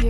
Hello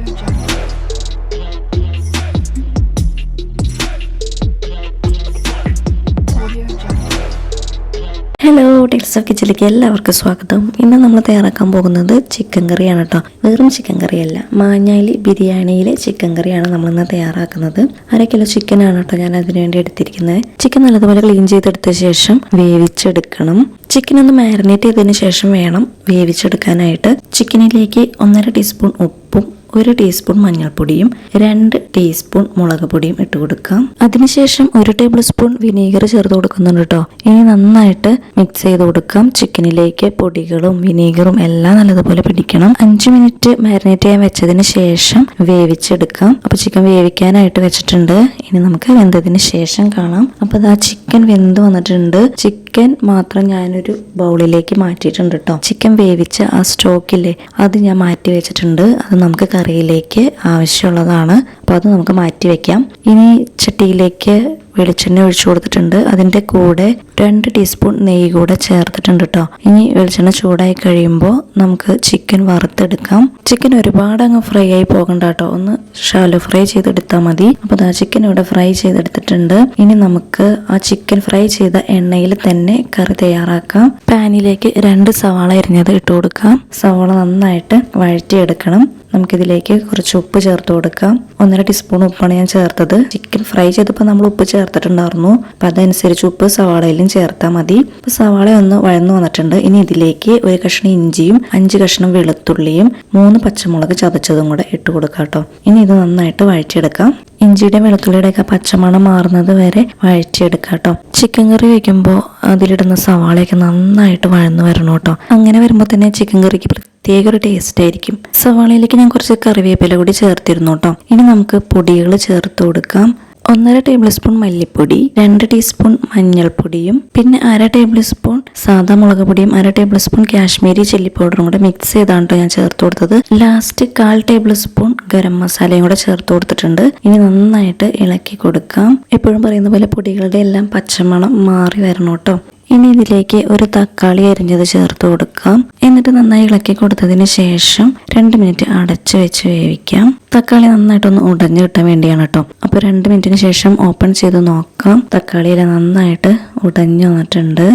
taste of എല്ലാവർക്കും സ്വാഗതം. ഇന്ന് നമ്മൾ തയ്യാറാക്കാൻ പോകുന്നത് ചിക്കൻ കറിയാണ് കേട്ടോ വെറും ചിക്കൻ കറിയല്ല മാഞ്ഞാലി ബിരിയാണിയിലെ ചിക്കൻ കറിയാണ് നമ്മൾ ഇന്ന് തയ്യാറാക്കുന്നത്. അര കിലോ ചിക്കൻ ആണ് കേട്ടോ ഞാൻ അതിനുവേണ്ടി എടുത്തിരിക്കുന്നത്. ചിക്കൻ നല്ലതുപോലെ ക്ലീൻ ചെയ്തെടുത്ത ശേഷം വേവിച്ചെടുക്കണം. ചിക്കൻ ഒന്ന് മാരിനേറ്റ് ചെയ്തതിന് ശേഷം വേണം വേവിച്ചെടുക്കാനായിട്ട്. ചിക്കനിലേക്ക് ഒന്നര ടീസ്പൂൺ ഉപ്പും ഒരു ടീസ്പൂൺ മഞ്ഞൾപ്പൊടിയും രണ്ട് ടീസ്പൂൺ മുളക് പൊടിയും ഇട്ട് കൊടുക്കാം. അതിനുശേഷം ഒരു ടേബിൾ സ്പൂൺ വിനീഗർ ചേർത്ത് കൊടുക്കുന്നുണ്ട് കേട്ടോ ഇനി നന്നായിട്ട് മിക്സ് ചെയ്ത് കൊടുക്കാം. ചിക്കനിലേക്ക് പൊടികളും വിനീഗറും എല്ലാം നല്ലതുപോലെ പിടിക്കണം. അഞ്ച് മിനിറ്റ് മാരിനേറ്റ് ചെയ്യാൻ വെച്ചതിന് ശേഷം വേവിച്ചെടുക്കാം. അപ്പൊ ചിക്കൻ വേവിക്കാനായിട്ട് വെച്ചിട്ടുണ്ട്. ഇനി നമുക്ക് വെന്തതിന് ശേഷം കാണാം. അപ്പൊ ആ ചിക്കൻ വെന്ത് വന്നിട്ടുണ്ട്. ചിക്കൻ മാത്രം ഞാനൊരു ബൗളിലേക്ക് മാറ്റിയിട്ടുണ്ട് കേട്ടോ ചിക്കൻ വേവിച്ച ആ സ്റ്റോക്കില്ലേ അത് ഞാൻ മാറ്റി വെച്ചിട്ടുണ്ട്. അത് നമുക്ക് കറിയിലേക്ക് ആവശ്യമുള്ളതാണ്. അപ്പോൾ അത് നമുക്ക് മാറ്റി വെക്കാം. ഇനി ചട്ടിയിലേക്ക് വെളിച്ചെണ്ണ ഒഴിച്ചു കൊടുത്തിട്ടുണ്ട്. അതിന്റെ കൂടെ രണ്ട് ടീസ്പൂൺ നെയ്യ് കൂടെ ചേർത്തിട്ടുണ്ട് കേട്ടോ ഇനി വെളിച്ചെണ്ണ ചൂടായി കഴിയുമ്പോൾ നമുക്ക് ചിക്കൻ വറുത്തെടുക്കാം. ചിക്കൻ ഒരുപാട് അങ്ങ് ഫ്രൈ ആയി പോകണ്ട കേട്ടോ ഒന്ന് ഷാലോ ഫ്രൈ ചെയ്തെടുത്താൽ മതി. അപ്പോൾ ആ ചിക്കൻ ഇവിടെ ഫ്രൈ ചെയ്തെടുത്തിട്ടുണ്ട്. ഇനി നമുക്ക് ആ ചിക്കൻ ഫ്രൈ ചെയ്ത എണ്ണയിൽ തന്നെ കറി തയ്യാറാക്കാം. പാനിലേക്ക് രണ്ട് സവാള എരിഞ്ഞത് ഇട്ട് കൊടുക്കാം. സവാള നന്നായിട്ട് വഴറ്റിയെടുക്കണം. നമുക്കിതിലേക്ക് കുറച്ച് ഉപ്പ് ചേർത്ത് കൊടുക്കാം. ഒന്നര ടീസ്പൂൺ ഉപ്പാണ് ഞാൻ ചേർത്തത്. ചിക്കൻ ഫ്രൈ ചെയ്തപ്പോൾ നമ്മൾ ഉപ്പ് ചേർത്തിട്ടുണ്ടായിരുന്നു. അപ്പം അതനുസരിച്ച് ഉപ്പ് സവാളയിലും ചേർത്താൽ മതി. അപ്പം സവാള ഒന്ന് വഴന്നു വന്നിട്ടുണ്ട്. ഇനി ഇതിലേക്ക് ഒരു കഷ്ണം ഇഞ്ചിയും അഞ്ച് കഷ്ണം വെളുത്തുള്ളിയും മൂന്ന് പച്ചമുളക് ചതച്ചതും കൂടെ ഇട്ട് കൊടുക്കാം കേട്ടോ. ഇനി ഇത് നന്നായിട്ട് വഴറ്റിയെടുക്കാം. ഇഞ്ചിയുടെ വെളുത്തുള്ളിയുടെ ഒക്കെ പച്ചമണം മാറുന്നത് വരെ വഴറ്റിയെടുക്കാം കേട്ടോ. ചിക്കൻ കറി വയ്ക്കുമ്പോൾ അതിലിടുന്ന സവാളയൊക്കെ നന്നായിട്ട് വഴന്നു വരണം കേട്ടോ. അങ്ങനെ വരുമ്പോൾ തന്നെ ചിക്കൻ കറിക്ക് പ്രത്യേക ഒരു ടേസ്റ്റ് ആയിരിക്കും. സവാളയിലേക്ക് ഞാൻ കുറച്ച് കറിവേപ്പില കൂടി ചേർത്തിരുന്നു കേട്ടോ ഇനി നമുക്ക് പൊടികൾ ചേർത്ത് കൊടുക്കാം. ഒന്നര ടേബിൾ സ്പൂൺ മല്ലിപ്പൊടി രണ്ട് ടീസ്പൂൺ മഞ്ഞൾപ്പൊടിയും പിന്നെ അര ടേബിൾ സ്പൂൺ സാധാ മുളക് പൊടിയും അര ടേബിൾ സ്പൂൺ കാശ്മീരി ചില്ലി പൗഡറും കൂടെ മിക്സ് ചെയ്താണ് ഞാൻ ചേർത്ത് കൊടുത്തത്. ലാസ്റ്റ് കാൽ ടേബിൾ സ്പൂൺ ഗരം മസാലയും കൂടെ ചേർത്ത് കൊടുത്തിട്ടുണ്ട്. ഇനി നന്നായിട്ട് ഇളക്കി കൊടുക്കാം. എപ്പോഴും പറയുന്ന പോലെ പൊടികളുടെ എല്ലാം പച്ചമണം മാറി വരണം കേട്ടോ ഇനി ഇതിലേക്ക് ഒരു തക്കാളി അരിഞ്ഞത് ചേർത്ത് കൊടുക്കാം. എന്നിട്ട് നന്നായി ഇളക്കി കൊടുത്തതിന് ശേഷം രണ്ട് മിനിറ്റ് അടച്ചു വെച്ച് വേവിക്കാം. തക്കാളി നന്നായിട്ടൊന്ന് ഉടഞ്ഞു കിട്ടാൻ വേണ്ടിയാണ് കേട്ടോ. അപ്പൊ രണ്ട് മിനിറ്റിന് ശേഷം ഓപ്പൺ ചെയ്ത് നോക്കാം. തക്കാളിയില നന്നായിട്ട് ഉടഞ്ഞു വന്നിട്ടുണ്ട്.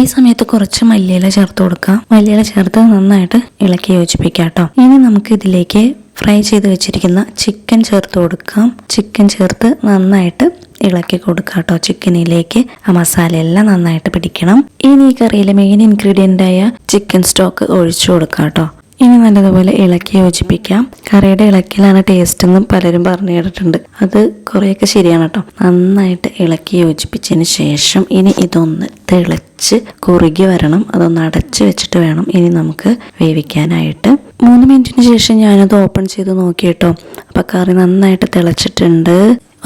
ഈ സമയത്ത് കുറച്ച് മല്ലിയില ചേർത്ത് കൊടുക്കാം. മല്ലിയില ചേർത്ത് നന്നായിട്ട് ഇളക്കി യോജിപ്പിക്കാം കേട്ടോ. ഇനി നമുക്ക് ഇതിലേക്ക് ഫ്രൈ ചെയ്ത് വെച്ചിരിക്കുന്ന ചിക്കൻ ചേർത്ത് കൊടുക്കാം. ചിക്കൻ ചേർത്ത് നന്നായിട്ട് ഇളക്കി കൊടുക്കുക കേട്ടോ ചിക്കനിലേക്ക്. ആ മസാല എല്ലാം നന്നായിട്ട് പിടിക്കണം. ഇനി ഈ കറിയിലെ മെയിൻ ഇൻഗ്രീഡിയന്റ് ആയ ചിക്കൻ സ്റ്റോക്ക് ഒഴിച്ചു കൊടുക്കുക കേട്ടോ. ഇനി നല്ലതുപോലെ ഇളക്കി യോജിപ്പിക്കാം. കറിയുടെ ഇളക്കിലാണ് ടേസ്റ്റ് എന്നും പലരും പറഞ്ഞു കേട്ടിട്ടുണ്ട്. അത് കുറേയൊക്കെ ശരിയാണ് കേട്ടോ. നന്നായിട്ട് ഇളക്കി യോജിപ്പിച്ചതിന് ശേഷം ഇനി ഇതൊന്ന് തിളച്ച് കുറുകി വരണം. അതൊന്ന് അടച്ച് വെച്ചിട്ട് വേണം ഇനി നമുക്ക് വേവിക്കാനായിട്ട്. മൂന്ന് മിനിറ്റിന് ശേഷം ഞാനത് ഓപ്പൺ ചെയ്ത് നോക്കിയിട്ടോ അപ്പം കറി നന്നായിട്ട് തിളച്ചിട്ടുണ്ട്.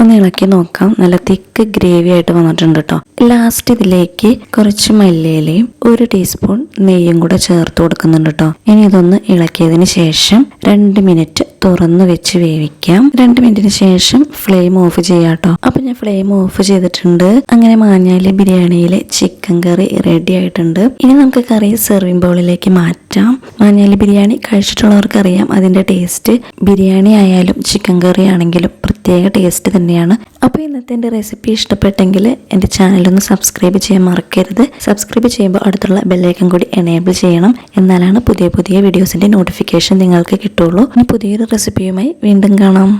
ഒന്ന് ഇളക്കി നോക്കാം. നല്ല തിക്ക് ഗ്രേവി ആയിട്ട് വന്നിട്ടുണ്ട് കേട്ടോ ലാസ്റ്റ് ഇതിലേക്ക് കുറച്ച് മല്ലിയിലയും ഒരു ടീസ്പൂൺ നെയ്യും കൂടെ ചേർത്ത് കൊടുക്കുന്നുണ്ട് കേട്ടോ ഇനി ഇതൊന്ന് ഇളക്കിയതിന് ശേഷം രണ്ട് മിനിറ്റ് തുറന്നു വെച്ച് വേവിക്കാം. രണ്ട് മിനിറ്റിന് ശേഷം ഫ്ലെയിം ഓഫ് ചെയ്യാം കേട്ടോ അപ്പൊ ഞാൻ ഫ്ലെയിം ഓഫ് ചെയ്തിട്ടുണ്ട്. അങ്ങനെ മാഞ്ഞാലി ബിരിയാണിയിലെ ചിക്കൻ കറി റെഡി ആയിട്ടുണ്ട്. ഇനി നമുക്ക് കറി സെർവിംഗ് ബൗളിലേക്ക് മാറ്റാം. മാഞ്ഞാലി ബിരിയാണി കഴിച്ചിട്ടുള്ളവർക്ക് അറിയാം അതിന്റെ ടേസ്റ്റ് ബിരിയാണി ആയാലും ചിക്കൻ കറി ആണെങ്കിലും പ്രത്യേക ടേസ്റ്റ് തന്നെയാണ്. അപ്പോൾ ഇന്നത്തെ എന്റെ റെസിപ്പി ഇഷ്ടപ്പെട്ടെങ്കിൽ എന്റെ ചാനലൊന്ന് സബ്സ്ക്രൈബ് ചെയ്യാൻ മറക്കരുത്. സബ്സ്ക്രൈബ് ചെയ്യുമ്പോൾ അടുത്തുള്ള ബെല്ലൈക്കൻ കൂടി എനേബിൾ ചെയ്യണം. എന്നാലാണ് പുതിയ പുതിയ വീഡിയോസിന്റെ നോട്ടിഫിക്കേഷൻ നിങ്ങൾക്ക് കിട്ടുള്ളൂ. ഇനി പുതിയൊരു റെസിപ്പിയുമായി വീണ്ടും കാണാം.